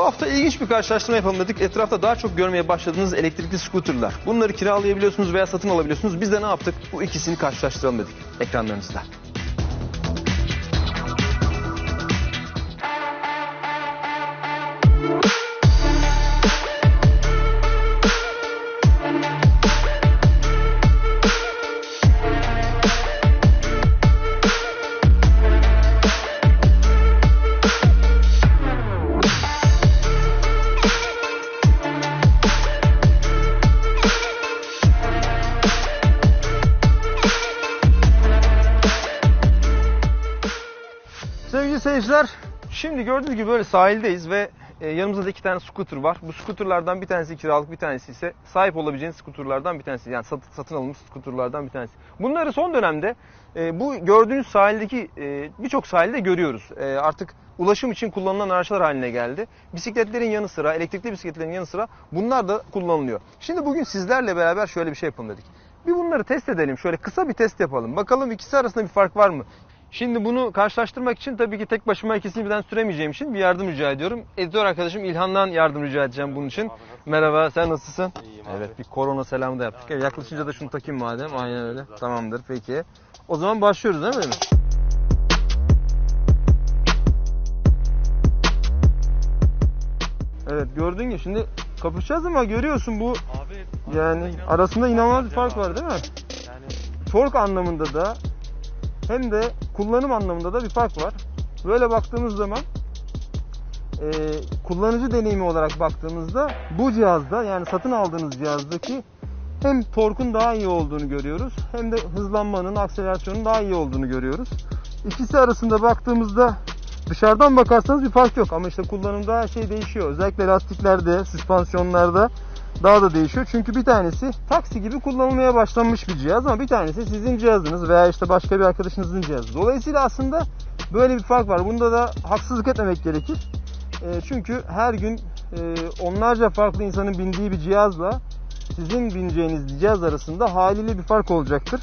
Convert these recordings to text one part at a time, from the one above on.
hafta ilginç bir karşılaştırma yapalım dedik. Etrafta daha çok görmeye başladığınız elektrikli scooterlar. Bunları kiralayabiliyorsunuz veya satın alabiliyorsunuz. Biz de ne yaptık? Bu ikisini karşılaştıralım dedik ekranlarınızda. Sevgili seyirciler, şimdi gördüğünüz gibi böyle sahildeyiz ve e, yanımızda da iki tane scooter var. Bu scooterlardan bir tanesi kiralık, bir tanesi ise sahip olabileceğiniz scooterlardan bir tanesi. Yani sat- satın alınmış scooterlardan bir tanesi. Bunları son dönemde e, bu gördüğünüz sahildeki e, birçok sahilde görüyoruz. Artık ulaşım için kullanılan araçlar haline geldi. Bisikletlerin yanı sıra, elektrikli bisikletlerin yanı sıra bunlar da kullanılıyor. Şimdi bugün sizlerle beraber şöyle bir şey yapalım dedik. Bir bunları test edelim. Şöyle kısa bir test yapalım. Bakalım ikisi arasında bir fark var mı? Şimdi bunu karşılaştırmak için tabii ki tek başıma ikisini birden süremeyeceğim için bir yardım rica ediyorum. Editör arkadaşım İlhan'dan yardım rica edeceğim bunun için. Merhaba, sen nasılsın? İyiyim Evet, bir korona selamı da yaptık. Evet, yaklaşınca da şunu takayım madem. Aynen öyle. Tamamdır, peki. O zaman başlıyoruz değil mi? Evet, gördün ya şimdi kapışacağız ama görüyorsun bu Abi yani arasında inanılmaz bir fark var değil mi? Yani tork anlamında da hem de kullanım anlamında da bir fark var. Böyle baktığımız zaman e, kullanıcı deneyimi olarak baktığımızda bu cihazda yani satın aldığınız cihazdaki hem torkun daha iyi olduğunu görüyoruz hem de hızlanmanın, akselerasyonun daha iyi olduğunu görüyoruz. İkisi arasında baktığımızda dışarıdan bakarsanız bir fark yok ama işte kullanımda her şey değişiyor. Özellikle lastiklerde, süspansiyonlarda daha da değişiyor. Çünkü bir tanesi taksi gibi kullanılmaya başlanmış bir cihaz ama bir tanesi sizin cihazınız veya işte başka bir arkadaşınızın cihazı. Dolayısıyla aslında böyle bir fark var. Bunda da haksızlık etmemek gerekir. E, çünkü her gün e, onlarca farklı insanın bindiği bir cihazla sizin bineceğiniz cihaz arasında haliyle bir fark olacaktır.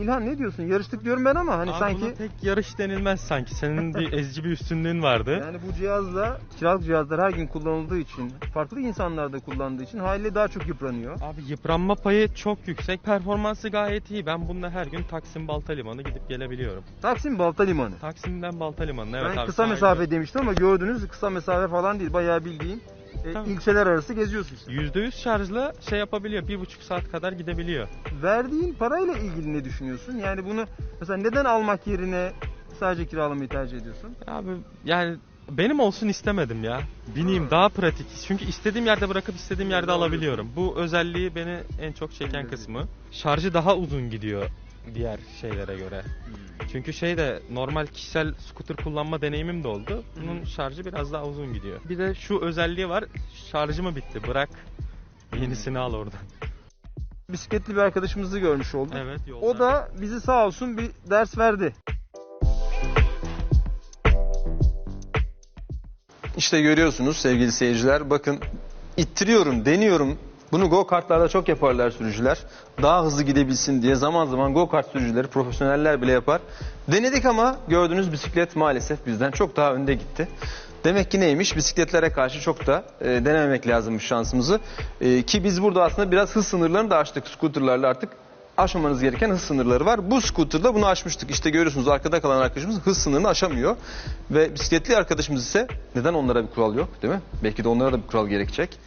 İlhan ne diyorsun? Yarıştık diyorum ben ama hani Abi sanki buna pek yarış denilmez sanki. Senin bir ezici bir üstünlüğün vardı. Yani bu cihazla kiralık cihazlar her gün kullanıldığı için, farklı insanlar da kullandığı için haliyle daha çok yıpranıyor. Abi yıpranma payı çok yüksek. Performansı gayet iyi. Ben bununla her gün Taksim Balta Limanı gidip gelebiliyorum. Taksim Balta Limanı. Taksim'den Balta Limanı'na evet ben abi. kısa mesafe demiştim ama gördüğünüz kısa mesafe falan değil. Bayağı bildiğin e, Tabii. ilçeler arası geziyorsun. işte. %100 şarjla şey yapabiliyor. Bir buçuk saat kadar gidebiliyor. Verdiğin parayla ilgili ne düşünüyorsun? Yani bunu mesela neden almak yerine sadece kiralamayı tercih ediyorsun? Abi yani benim olsun istemedim ya. Bineyim daha pratik. Çünkü istediğim yerde bırakıp istediğim yerde alabiliyorum. Bu özelliği beni en çok çeken kısmı. Şarjı daha uzun gidiyor diğer şeylere göre. Çünkü şey de normal kişisel scooter kullanma deneyimim de oldu. Bunun şarjı biraz daha uzun gidiyor. Bir de şu özelliği var. Şarjımı bitti. Bırak yenisini al oradan. Bisikletli bir arkadaşımızı görmüş olduk. Evet yolda. O da bizi sağ olsun bir ders verdi. İşte görüyorsunuz sevgili seyirciler. Bakın ittiriyorum, deniyorum. Bunu go kartlarda çok yaparlar sürücüler. Daha hızlı gidebilsin diye zaman zaman go kart sürücüleri profesyoneller bile yapar. Denedik ama gördüğünüz bisiklet maalesef bizden çok daha önde gitti. Demek ki neymiş? Bisikletlere karşı çok da e, denememek lazımmış şansımızı. E, ki biz burada aslında biraz hız sınırlarını da aştık. Scooterlarla artık aşmamanız gereken hız sınırları var. Bu scooter'da bunu aşmıştık. İşte görüyorsunuz arkada kalan arkadaşımız hız sınırını aşamıyor. Ve bisikletli arkadaşımız ise neden onlara bir kural yok değil mi? Belki de onlara da bir kural gerekecek.